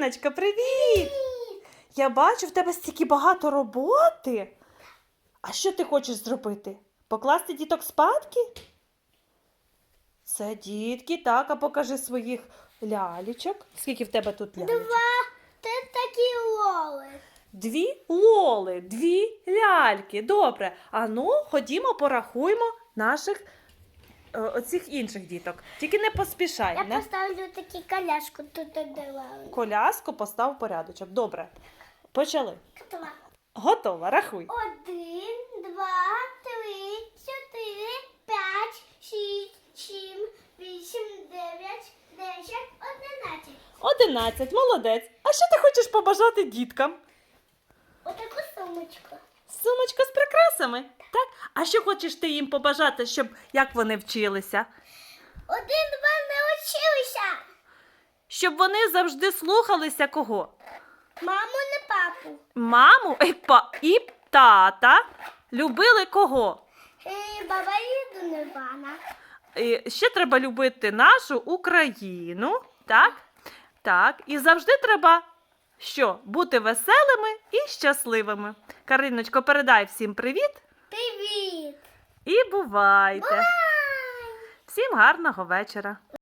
Кариночка, привіт! Я бачу, в тебе стільки багато роботи. А що ти хочеш зробити? Покласти діток спадки? Це дітки, так, а покажи своїх лялічок. Скільки в тебе тут лялечок? Це такі лоли. Дві лоли, дві ляльки. Добре. А ну, ходімо, порахуємо наших оцих інших діток. Тільки не поспішай. Я не... поставлю такі коляшку тут одягала. Коляску постав в порядочок. Добре. Почали. Два. Готова, рахуй. Один, два, три, чотири, п'ять, шість, сім, вісім, дев'ять, десять, одинадцять. Одинадцять, молодець. А що ти хочеш побажати діткам? Отаку сумочку. Сумочка з прикрасами. Так? А що хочеш ти їм побажати, щоб як вони вчилися? Один, два, не училися. Щоб вони завжди слухалися кого? Маму, не папу. Маму і, па, і тата любили кого? І баба їду не вана. І ще треба любити нашу Україну, так? Так. І завжди треба що? Бути веселими і щасливими. Кариночко, передай всім привіт Привіт. і бувайте! Бувай! Всім гарного вечора!